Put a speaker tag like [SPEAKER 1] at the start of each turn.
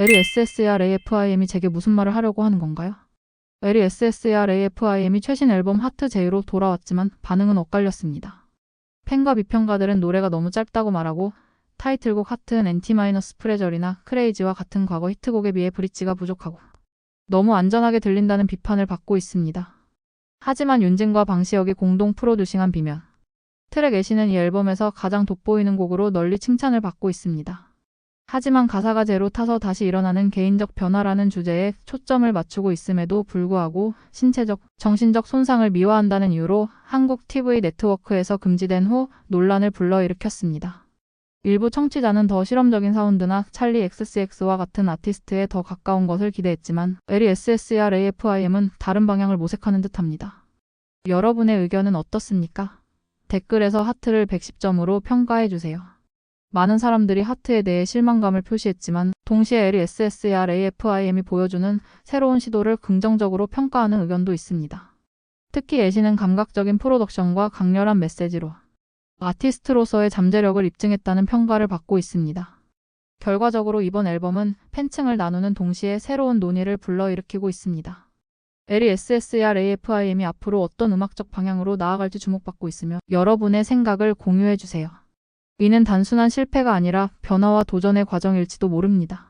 [SPEAKER 1] 에리 SSRAFIM이 제게 무슨 말을 하려고 하는 건가요? 에리 SSRAFIM이 최신 앨범 하트 제이로 돌아왔지만 반응은 엇갈렸습니다. 팬과 비평가들은 노래가 너무 짧다고 말하고 타이틀곡 하트는 엔티마이너스 프레절이나 크레이지와 같은 과거 히트곡에 비해 브릿지가 부족하고 너무 안전하게 들린다는 비판을 받고 있습니다. 하지만 윤진과 방시혁이 공동 프로듀싱한 비면 트랙 애시는 이 앨범에서 가장 돋보이는 곡으로 널리 칭찬을 받고 있습니다. 하지만 가사가 제로 타서 다시 일어나는 개인적 변화라는 주제에 초점을 맞추고 있음에도 불구하고 신체적, 정신적 손상을 미화한다는 이유로 한국 TV 네트워크에서 금지된 후 논란을 불러일으켰습니다. 일부 청취자는 더 실험적인 사운드나 찰리 XCX와 같은 아티스트에 더 가까운 것을 기대했지만 에리 SSRAFIM은 다른 방향을 모색하는 듯합니다. 여러분의 의견은 어떻습니까? 댓글에서 하트를 110점으로 평가해주세요. 많은 사람들이 하트에 대해 실망감을 표시했지만 동시에 에리 SSRAFIM이 보여주는 새로운 시도를 긍정적으로 평가하는 의견도 있습니다. 특히 애시는 감각적인 프로덕션과 강렬한 메시지로 아티스트로서의 잠재력을 입증했다는 평가를 받고 있습니다. 결과적으로 이번 앨범은 팬층을 나누는 동시에 새로운 논의를 불러일으키고 있습니다. 에리 SSRAFIM이 앞으로 어떤 음악적 방향으로 나아갈지 주목받고 있으며 여러분의 생각을 공유해주세요. 이는 단순한 실패가 아니라 변화와 도전의 과정일지도 모릅니다.